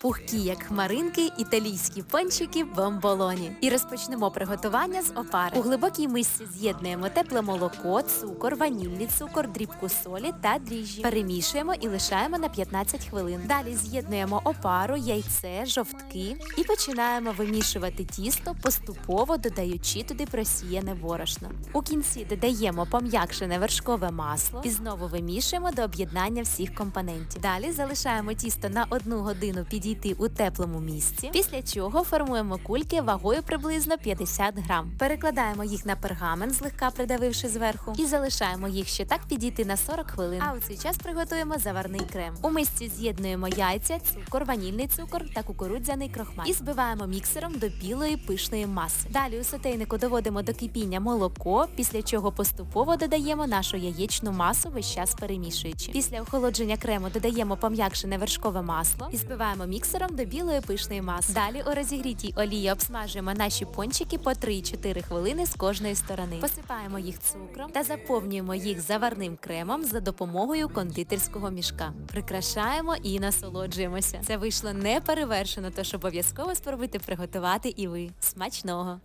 Пухкі, як хмаринки, італійські пончики бомболоні. І розпочнемо приготування з опари. У глибокій мисці з'єднуємо тепле молоко, цукор, ванільний цукор, дрібку солі та дріжджі. Перемішуємо і лишаємо на 15 хвилин. Далі з'єднуємо опару, яйце, жовтки і починаємо вимішувати тісто, поступово додаючи туди просіяне борошно. У кінці додаємо пом'якшене вершкове масло і знову вимішуємо до об'єднання всіх компонентів. Далі залишаємо тісто на одну годину підійти у теплому місці, після чого формуємо кульки вагою приблизно 50 грам. Перекладаємо їх на пергамент, злегка придавивши зверху, і залишаємо їх ще так підійти на 40 хвилин. А у цей час приготуємо заварний крем. У мисці з'єднуємо яйця, цукор, ванільний цукор та кукурудзяний крохмаль і збиваємо міксером до білої пишної маси. Далі у сотейнику доводимо до кипіння молоко, після чого поступово додаємо нашу яєчну масу, весь час перемішуючи. Після охолодження крему додаємо пом'якшене вершкове масло і збиваємо міксером до білої пишної маси. Далі у розігрітій олії обсмажуємо наші пончики по 3-4 хвилини з кожної сторони. Посипаємо їх цукром та заповнюємо їх заварним кремом за допомогою кондитерського мішка. Прикрашаємо і насолоджуємося. Це вийшло неперевершено, тож обов'язково спробуйте приготувати і ви. Смачного!